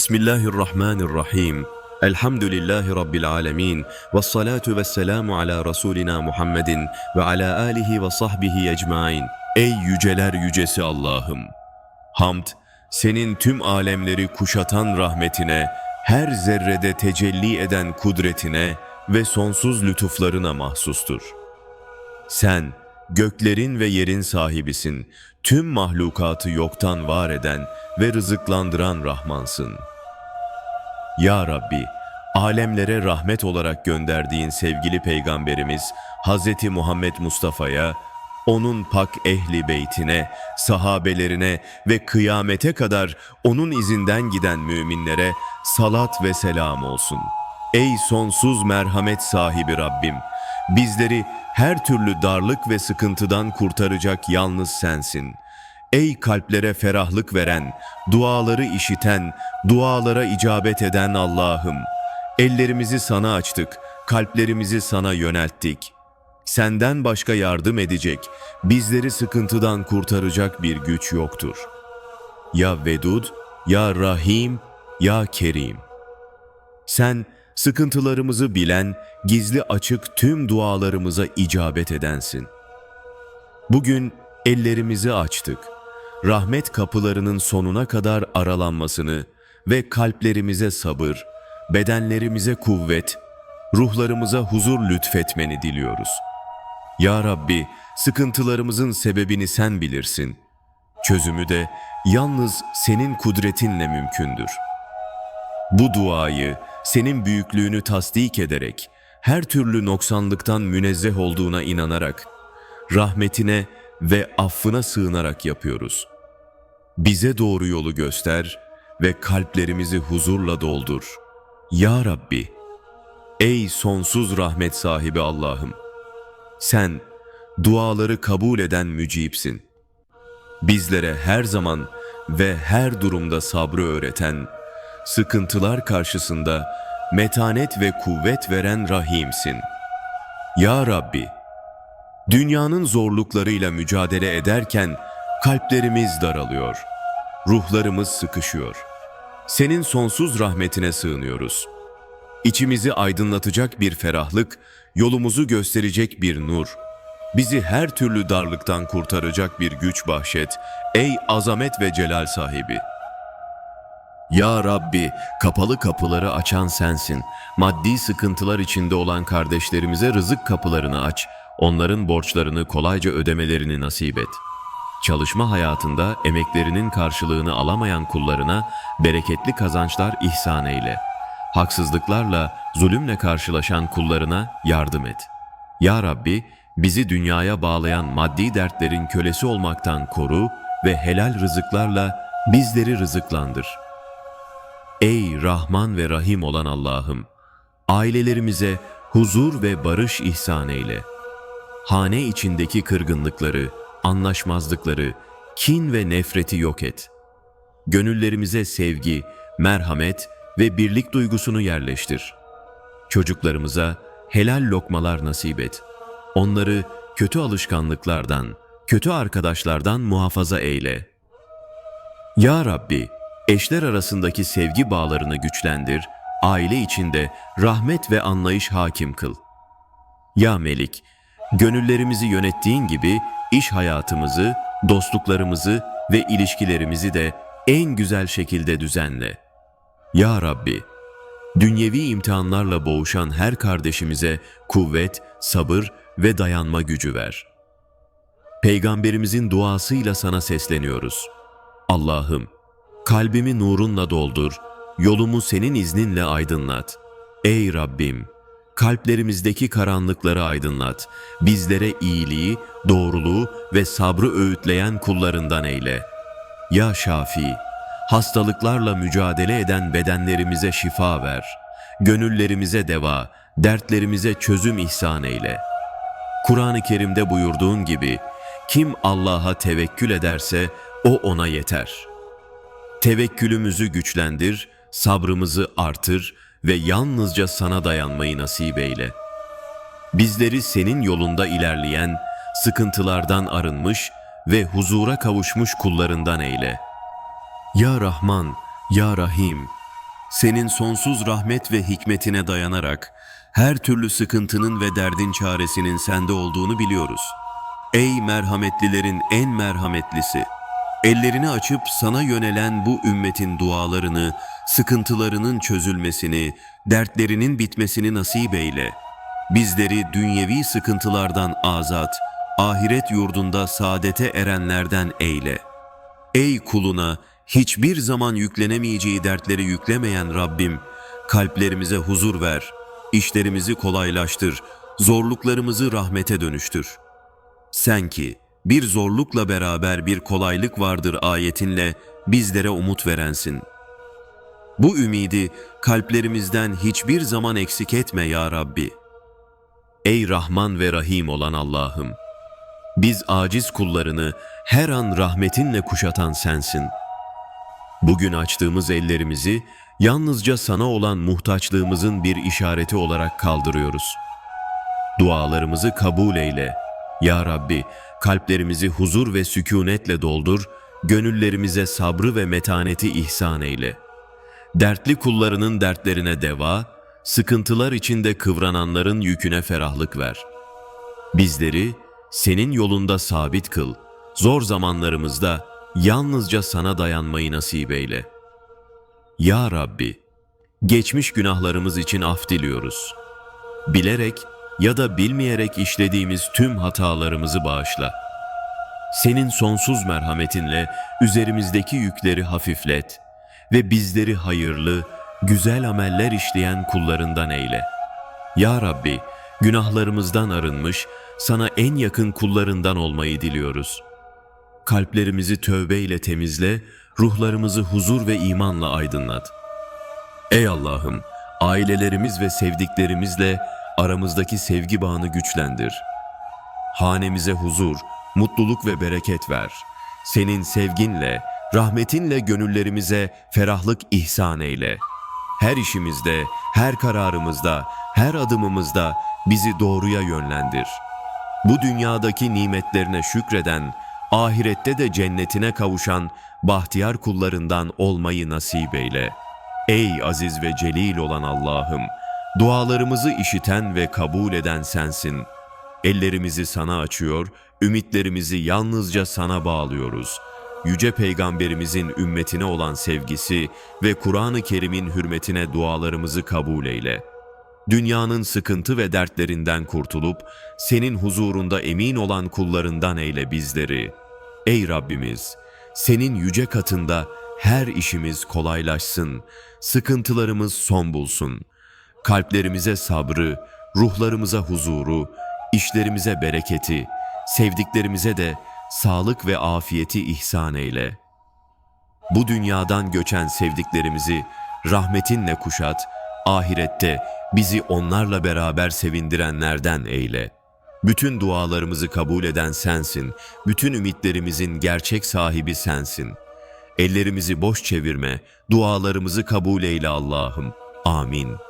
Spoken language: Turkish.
Bismillahirrahmanirrahim. Elhamdülillahi Rabbil alemin. Ve salatu ve selamu ala Resulina Muhammedin ve ala alihi ve sahbihi ecmain. Ey yüceler yücesi Allah'ım! Hamd, senin tüm alemleri kuşatan rahmetine, her zerrede tecelli eden kudretine ve sonsuz lütuflarına mahsustur. Sen göklerin ve yerin sahibisin. Tüm mahlukatı yoktan var eden ve rızıklandıran Rahmansın. Ya Rabbi, alemlere rahmet olarak gönderdiğin sevgili peygamberimiz Hz. Muhammed Mustafa'ya, onun pak ehli beytine, sahabelerine ve kıyamete kadar onun izinden giden müminlere salat ve selam olsun. Ey sonsuz merhamet sahibi Rabbim, bizleri her türlü darlık ve sıkıntıdan kurtaracak yalnız sensin. Ey kalplere ferahlık veren, duaları işiten, dualara icabet eden Allah'ım, ellerimizi sana açtık, kalplerimizi sana yönelttik. Senden başka yardım edecek, bizleri sıkıntıdan kurtaracak bir güç yoktur. Ya Vedud, ya Rahim, ya Kerim. Sen sıkıntılarımızı bilen, gizli açık tüm dualarımıza icabet edensin. Bugün ellerimizi açtık. Rahmet kapılarının sonuna kadar aralanmasını ve kalplerimize sabır, bedenlerimize kuvvet, ruhlarımıza huzur lütfetmeni diliyoruz. Ya Rabbi, sıkıntılarımızın sebebini sen bilirsin. Çözümü de yalnız senin kudretinle mümkündür. Bu duayı senin büyüklüğünü tasdik ederek, her türlü noksanlıktan münezzeh olduğuna inanarak, rahmetine ve affına sığınarak yapıyoruz. Bize doğru yolu göster ve kalplerimizi huzurla doldur. Ya Rabbi, ey sonsuz rahmet sahibi Allah'ım, sen duaları kabul eden mücibsin. Bizlere her zaman ve her durumda sabrı öğreten, sıkıntılar karşısında metanet ve kuvvet veren Rahimsin. Ya Rabbi, dünyanın zorluklarıyla mücadele ederken kalplerimiz daralıyor, ruhlarımız sıkışıyor. Senin sonsuz rahmetine sığınıyoruz. İçimizi aydınlatacak bir ferahlık, yolumuzu gösterecek bir nur, bizi her türlü darlıktan kurtaracak bir güç bahşet, ey azamet ve celal sahibi.'' Ya Rabbi, kapalı kapıları açan sensin. Maddi sıkıntılar içinde olan kardeşlerimize rızık kapılarını aç. Onların borçlarını kolayca ödemelerini nasip et. Çalışma hayatında emeklerinin karşılığını alamayan kullarına bereketli kazançlar ihsan eyle. Haksızlıklarla, zulümle karşılaşan kullarına yardım et. Ya Rabbi, bizi dünyaya bağlayan maddi dertlerin kölesi olmaktan koru ve helal rızıklarla bizleri rızıklandır.'' Ey Rahman ve Rahim olan Allah'ım! Ailelerimize huzur ve barış ihsan eyle. Hane içindeki kırgınlıkları, anlaşmazlıkları, kin ve nefreti yok et. Gönüllerimize sevgi, merhamet ve birlik duygusunu yerleştir. Çocuklarımıza helal lokmalar nasip et. Onları kötü alışkanlıklardan, kötü arkadaşlardan muhafaza eyle. Ya Rabbi, Eşler arasındaki sevgi bağlarını güçlendir, aile içinde rahmet ve anlayış hakim kıl. Ya Melik, gönüllerimizi yönettiğin gibi iş hayatımızı, dostluklarımızı ve ilişkilerimizi de en güzel şekilde düzenle. Ya Rabbi, dünyevi imtihanlarla boğuşan her kardeşimize kuvvet, sabır ve dayanma gücü ver. Peygamberimizin duasıyla sana sesleniyoruz. Allah'ım, Kalbimi nurunla doldur, yolumu senin izninle aydınlat. Ey Rabbim! Kalplerimizdeki karanlıkları aydınlat. Bizlere iyiliği, doğruluğu ve sabrı öğütleyen kullarından eyle. Ya Şafi! Hastalıklarla mücadele eden bedenlerimize şifa ver. Gönüllerimize deva, dertlerimize çözüm ihsan eyle. Kur'an-ı Kerim'de buyurduğun gibi, kim Allah'a tevekkül ederse o ona yeter.'' Tevekkülümüzü güçlendir, sabrımızı artır ve yalnızca sana dayanmayı nasip eyle. Bizleri senin yolunda ilerleyen, sıkıntılardan arınmış ve huzura kavuşmuş kullarından eyle. Ya Rahman, Ya Rahim, senin sonsuz rahmet ve hikmetine dayanarak her türlü sıkıntının ve derdin çaresinin sende olduğunu biliyoruz. Ey merhametlilerin en merhametlisi! Ellerini açıp sana yönelen bu ümmetin dualarını, sıkıntılarının çözülmesini, dertlerinin bitmesini nasip eyle. Bizleri dünyevi sıkıntılardan azat, ahiret yurdunda saadete erenlerden eyle. Ey kuluna hiçbir zaman yüklenemeyeceği dertleri yüklemeyen Rabbim, kalplerimize huzur ver, işlerimizi kolaylaştır, zorluklarımızı rahmete dönüştür. Sen ki bir zorlukla beraber bir kolaylık vardır ayetinle bizlere umut verensin. Bu ümidi kalplerimizden hiçbir zaman eksik etme ya Rabbi. Ey Rahman ve Rahim olan Allah'ım! Biz aciz kullarını her an rahmetinle kuşatan sensin. Bugün açtığımız ellerimizi yalnızca sana olan muhtaçlığımızın bir işareti olarak kaldırıyoruz. Dualarımızı kabul eyle. Ya Rabbi, kalplerimizi huzur ve sükunetle doldur, gönüllerimize sabrı ve metaneti ihsan eyle. Dertli kullarının dertlerine deva, sıkıntılar içinde kıvrananların yüküne ferahlık ver. Bizleri senin yolunda sabit kıl. Zor zamanlarımızda yalnızca sana dayanmayı nasip eyle. Ya Rabbi, geçmiş günahlarımız için af diliyoruz. Bilerek ya da bilmeyerek işlediğimiz tüm hatalarımızı bağışla. Senin sonsuz merhametinle üzerimizdeki yükleri hafiflet ve bizleri hayırlı, güzel ameller işleyen kullarından eyle. Ya Rabbi, günahlarımızdan arınmış, sana en yakın kullarından olmayı diliyoruz. Kalplerimizi tövbeyle temizle, ruhlarımızı huzur ve imanla aydınlat. Ey Allah'ım, ailelerimiz ve sevdiklerimizle aramızdaki sevgi bağını güçlendir. Hanemize huzur, mutluluk ve bereket ver. Senin sevginle, rahmetinle gönüllerimize ferahlık ihsan eyle. Her işimizde, her kararımızda, her adımımızda bizi doğruya yönlendir. Bu dünyadaki nimetlerine şükreden, ahirette de cennetine kavuşan bahtiyar kullarından olmayı nasip eyle. Ey aziz ve celil olan Allah'ım, dualarımızı işiten ve kabul eden sensin. Ellerimizi sana açıyor, ümitlerimizi yalnızca sana bağlıyoruz. Yüce Peygamberimizin ümmetine olan sevgisi ve Kur'an-ı Kerim'in hürmetine dualarımızı kabul eyle. Dünyanın sıkıntı ve dertlerinden kurtulup, senin huzurunda emin olan kullarından eyle bizleri. Ey Rabbimiz! Senin yüce katında her işimiz kolaylaşsın, sıkıntılarımız son bulsun. Kalplerimize sabrı, ruhlarımıza huzuru, işlerimize bereketi, sevdiklerimize de sağlık ve afiyeti ihsan eyle. Bu dünyadan göçen sevdiklerimizi rahmetinle kuşat, ahirette bizi onlarla beraber sevindirenlerden eyle. Bütün dualarımızı kabul eden sensin, bütün ümitlerimizin gerçek sahibi sensin. Ellerimizi boş çevirme, dualarımızı kabul eyle Allah'ım. Amin.